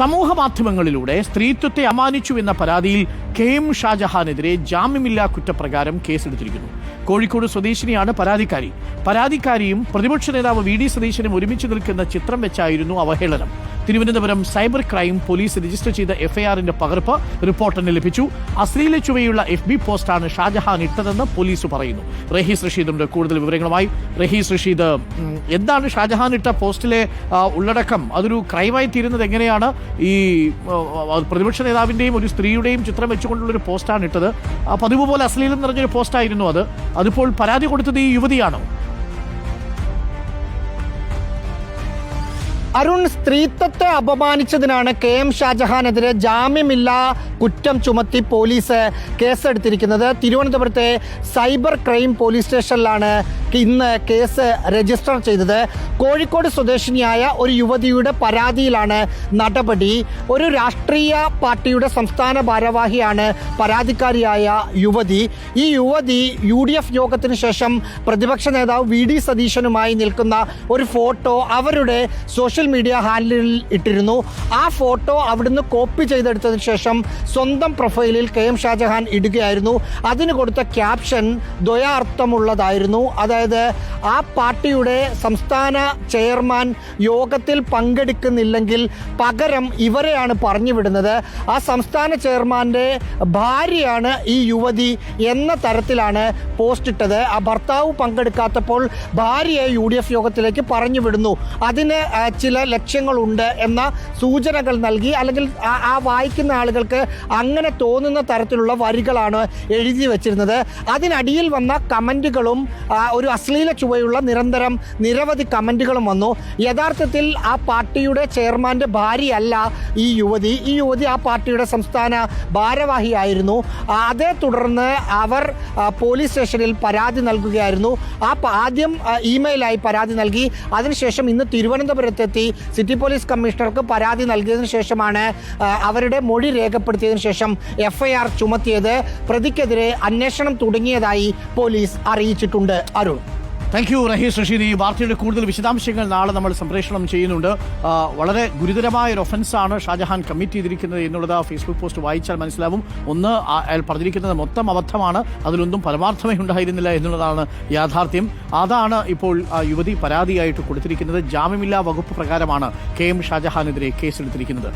സമൂഹ മാധ്യമങ്ങളിലൂടെ സ്ത്രീത്വത്തെ അമാനിച്ചു എന്ന പരാതിയിൽ കെ എം ഷാജഹാനെതിരെ ജാമ്യമില്ലാ കുറ്റപ്രകാരം കേസെടുത്തിരിക്കുന്നു. കോഴിക്കോട് സ്വദേശിനിയാണ് പരാതിക്കാരി. പരാതിക്കാരിയും പ്രതിപക്ഷ നേതാവ് വി ഡി സതീശനും ഒരുമിച്ച് നിൽക്കുന്ന ചിത്രം വെച്ചായിരുന്നു അവഹേളനം. Thiruvananthapuram cyber crime police register ചെയ്ത എഫ്ഐആറിന്റെ പകർപ്പ് റിപ്പോർട്ടറിന് ലഭിച്ചു. അശ്ലീല ചുവയുള്ള എഫ് ബി പോസ്റ്റാണ് ഷാജഹാൻ ഇട്ടതെന്ന് പോലീസ് പറയുന്നു. റഹീസ് റഷീദുണ്ട് കൂടുതൽ വിവരങ്ങളുമായി. റഹീസ് റഷീദ് എന്താണ് ഷാജഹാൻ ഇട്ട പോസ്റ്റിലെ ഉള്ളടക്കം? അതൊരു ക്രൈമായി തീരുന്നത് എങ്ങനെയാണ്? ഈ പ്രതിപക്ഷ നേതാവിന്റെയും ഒരു സ്ത്രീയുടെയും ചിത്രം വെച്ചുകൊണ്ടുള്ള ഒരു പോസ്റ്റാണ് ഇട്ടത്. പതിവ് പോലെ അശ്ലീലം നിറഞ്ഞൊരു പോസ്റ്റായിരുന്നു അത്. അതിപ്പോൾ പരാതി കൊടുത്തത് ഈ യുവതിയാണോ? അരുൺ സ്ത്രീത്വത്തെ അപമാനിച്ചതിനാണ് കെ എം ഷാജഹാനെതിരെ ജാമ്യമില്ലാ കുറ്റം ചുമത്തി പോലീസ് കേസെടുത്തിരിക്കുന്നത്. തിരുവനന്തപുരത്തെ സൈബർ ക്രൈം പോലീസ് സ്റ്റേഷനിലാണ് ഇന്ന് കേസ് രജിസ്റ്റർ ചെയ്തത്. കോഴിക്കോട് സ്വദേശിനിയായ ഒരു യുവതിയുടെ പരാതിയിലാണ് നടപടി. ഒരു രാഷ്ട്രീയ പാർട്ടിയുടെ സംസ്ഥാന ഭാരവാഹിയാണ് പരാതിക്കാരിയായ യുവതി. ഈ യുവതി യു ഡി എഫ് യോഗത്തിന് ശേഷം പ്രതിപക്ഷ നേതാവ് വി ഡി സതീശനുമായി നിൽക്കുന്ന ഒരു ഫോട്ടോ അവരുടെ സോഷ്യൽ മീഡിയ ഹാൻഡിലിൽ ഇട്ടിരുന്നു. ആ ഫോട്ടോ അവിടുന്ന് കോപ്പി ചെയ്തെടുത്തതിന് ശേഷം സ്വന്തം പ്രൊഫൈലിൽ കെ എം ഷാജഹാൻ ഇടുകയായിരുന്നു. അതിന് കൊടുത്ത ക്യാപ്ഷൻ ദ്വയാർത്ഥമുള്ളതായിരുന്നു. അതായത് ആ പാർട്ടിയുടെ സംസ്ഥാന ചെയർമാൻ യോഗത്തിൽ പങ്കെടുക്കുന്നില്ലെങ്കിൽ പകരം ഇവരെയാണ് പറഞ്ഞുവിടുന്നത്. ആ സംസ്ഥാന ചെയർമാന്റെ ഭാര്യയാണ് ഈ യുവതി എന്ന തരത്തിലാണ് പോസ്റ്റ് ഇട്ടത് ആ ഭർത്താവ് പങ്കെടുക്കാത്തപ്പോൾ ഭാര്യയെ യു ഡി എഫ് യോഗത്തിലേക്ക് പറഞ്ഞു വിടുന്നു അതിന് ആ, ചില ലക്ഷ്യങ്ങളുണ്ട് എന്ന സൂചനകൾ നൽകി അല്ലെങ്കിൽ ആ- വായിക്കുന്ന ആളുകൾക്ക് അങ്ങനെ തോന്നുന്ന തരത്തിലുള്ള വരികളാണ് എഴുതി വച്ചിരുന്നത്. അതിനടിയിൽ വന്ന കമന്റുകളും ഒരു അശ്ലീല ചുവയുള്ള നിരന്തരം നിരവധി കമന്റുകളും വന്നു. യഥാർത്ഥത്തിൽ ആ പാർട്ടിയുടെ ചെയർമാന്റെ ഭാര്യയല്ല ഈ യുവതി. ഈ യുവതി ആ പാർട്ടിയുടെ സംസ്ഥാന ഭാരവാഹിയായിരുന്നു. അതേ തുടർന്ന് അവർ പോലീസ് സ്റ്റേഷനിൽ പരാതി നൽകുകയായിരുന്നു. ആ ആദ്യം ഇമെയിലായി പരാതി നൽകി. അതിനുശേഷം ഇന്ന് തിരുവനന്തപുരത്തെത്തി. സിറ്റി പോലീസ് കമ്മീഷണർക്ക് പരാതി നൽകിയതിനു ശേഷമാണ് അവരുടെ മൊഴി രേഖപ്പെടുത്തിയതിനു ശേഷം എഫ്ഐആർ ചുമത്തിയത്. പ്രതിക്കെതിരെ അന്വേഷണം തുടങ്ങിയതായി പോലീസ് അറിയിച്ചിട്ടുണ്ട്. അരുൺ. താങ്ക് യു റഹീസ് റഷീദ് ഈ വാർത്തയുടെ കൂടുതൽ വിശദാംശങ്ങൾ നാളെ നമ്മൾ സംപ്രേഷണം ചെയ്യുന്നുണ്ട്. വളരെ ഗുരുതരമായ ഒരു ഒഫൻസാണ് ഷാജഹാൻ കമ്മിറ്റ് ചെയ്തിരിക്കുന്നത് എന്നുള്ളത് ഫേസ്ബുക്ക് പോസ്റ്റ് വായിച്ചാൽ മനസ്സിലാവും. ഒന്ന് അയാൾ പറഞ്ഞിരിക്കുന്നത് മൊത്തം അബദ്ധമാണ്. അതിലൊന്നും പരമാർത്ഥമേ ഉണ്ടായിരുന്നില്ല എന്നുള്ളതാണ് യാഥാർത്ഥ്യം. അതാണ് ഇപ്പോൾ യുവതി പരാതിയായിട്ട് കൊടുത്തിരിക്കുന്നത്. ജാമ്യമില്ലാ വകുപ്പ് പ്രകാരമാണ് കെ എം ഷാജഹാനെതിരെ കേസെടുത്തിരിക്കുന്നത്.